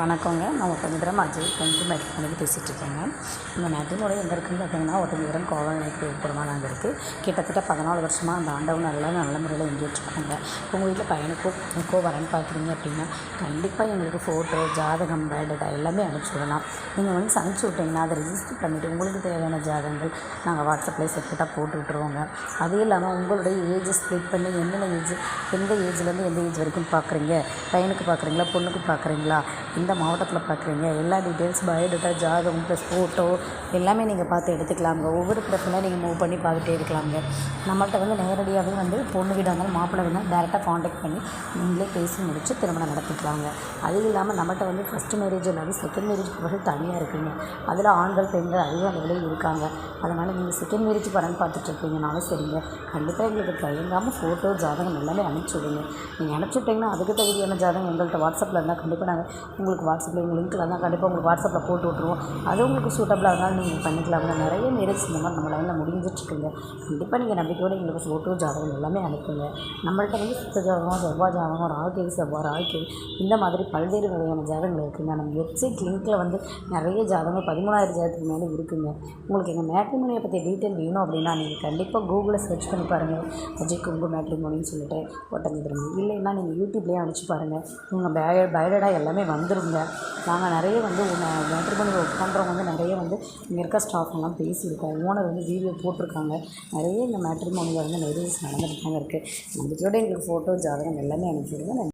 வணக்கங்க. நான் Oddanchatram Ajay. Tenth matter பண்ணி பேசிகிட்டு இருக்கேங்க. இந்த நதிமுறை எங்கே இருக்குன்னு பார்த்தீங்கன்னா ஒட்டஞ்சத்திரம் கோவல் நினைக்கிற புறமாக அங்கே இருக்குது கிட்டத்தட்ட பதினாலு வருஷமாக அந்த ஆண்டவன் நல்லா நல்ல முறையில் எங்கேயிட்ருக்காங்க உங்கள் வீட்டில் பையனுக்கோ பொண்ணுக்கோ வரேன்னு பார்க்குறீங்க அப்படின்னா கண்டிப்பாக எங்களுக்கு ஃபோட்டோ ஜாதகம் பயோடேட்டா எல்லாமே அனுப்பிச்சி விடலாம். நீங்கள் வந்து அனுப்பிச்சி விட்டிங்கன்னா அதை ரிஜிஸ்டர் பண்ணிவிட்டு உங்களுக்கு தேவையான ஜாதகங்கள் நாங்கள் வாட்ஸ்அப்பில் செப்பரேட்டாக போட்டு விட்ருவோங்க அது இல்லாமல் உங்களுடைய ஏஜ் ஸ்ப்ளிட் பண்ணி என்னென்ன ஏஜ் எந்த ஏஜ்லேருந்து எந்த ஏஜ் வரைக்கும் பார்க்குறீங்க? பையனுக்கு பார்க்குறீங்களா பொண்ணுக்கு பார்க்குறீங்களா? எந்த மாவட்டத்தில் பார்க்குறீங்க எல்லா டீட்டெயில்ஸ் பயோடேட்டா ஜாதகம் ப்ளஸ் ஃபோட்டோ எல்லாமே நீங்கள் பார்த்து எடுத்துக்கலாங்க. ஒவ்வொரு பிரச்சனையும் நீங்கள் மூவ் பண்ணி பார்த்துட்டே இருக்கலாங்க. நம்மள்கிட்ட வந்து நேரடியாகவே வந்து பொண்ணு வீடாக இருந்தாலும் மாப்பிள்ளை வீடாக டேரெக்டாக காண்டாக்ட் பண்ணி நீங்களே பேசி முடிச்சு திருமணம் நடத்திக்கலாங்க. அது இல்லாமல் நம்மள்ட்ட வந்து ஃபஸ்ட் மேரேஜ் இல்லாமல் செகண்ட் மேரேஜ் போகிறது தனியாக இருக்குங்க. அதில் ஆண்கள் பெண்கள் அதிக அளவில் இருக்காங்க. அதனால் நீங்கள் செகண்ட் மேரேஜ் வரன்னு பார்த்துட்டு இருக்கீங்கனாலும் சரிங்க. கண்டிப்பாக எங்களுக்கு தயங்காமல் ஃபோட்டோ ஜாதகம் எல்லாமே அனுப்பிச்சி விடுங்க. நீங்கள் அனுப்பிச்சி விட்டிங்கன்னா அதுக்கு தகுதியான ஜாதகம் எங்கள்கிட்ட வாட்ஸ்அப்பில் இருந்தால் கண்டிப்பாக நாங்கள் உங்களுக்கு வாட்ஸ்அப்பில் எங்கள் லிங்க்கில் தான் கண்டிப்பாக உங்களுக்கு வாட்ஸ்அப்பில் போட்டு விட்ருவோம் அது உங்களுக்கு சூட்டபிளாக இருந்தாலும் நீங்கள் பண்ணிக்கலாங்க நிறைய மேரேஜ் இந்த மாதிரி நம்ம லைனில் முடிஞ்சிட்ருக்குங்க. கண்டிப்பாக நீங்கள் நம்பிக்கையோடு எங்களுக்கு ஃபோட்டோ ஜாதகம் எல்லாமே அனுப்புங்க. நம்மள்கிட்ட வந்து சுத்த ஜாதகம் செவ்வாய் ஜாதகம் ராகேவி செவ்வாய் ராகேவி இந்த மாதிரி பல்வேறு வகையான ஜாதகங்கள் இருக்குங்க. நம்ம வெப்சைட் லிங்க்கில் வந்து நிறைய ஜாதகங்கள் பதிமூணாயிரம் ஜாதகத்துக்கு மேலே இருக்குங்க. உங்களுக்கு எங்கள் மேட்ரிமோனியை பற்றி டீட்டெயில் வேணும் அப்படின்னா நீங்கள் கண்டிப்பாக கூகுளில் சர்ச் பண்ணி பாருங்கள் அஜய் குங்கு மேட்ரிமோனின்னு சொல்லிட்டு ஒட்டஞ்சிடுங்க இல்லைன்னா நீங்கள் யூடியூப்லேயே அனுப்பிச்சு பாருங்கள் உங்கள் பயோ பயோடேட்டா எல்லாமே வந்துருங்க நாங்கள் நிறைய வந்து மேட்ரிமோனி ஒர்க் பண்ணுறவங்க வந்து நிறைய வந்து இங்கே இருக்க ஸ்டாஃப் எல்லாம் பேசியிருக்கோம். ஓனர் வந்து வீடியோ போட்டிருக்காங்க. நிறைய இந்த மேட்ரிமோனியில் வந்து நிறைய நடந்துட்டு தாங்க இருக்குது நம்பிக்கையோடு எங்களுக்கு ஃபோட்டோ ஜாதகம் எல்லாமே அனுப்பிச்சிடுங்க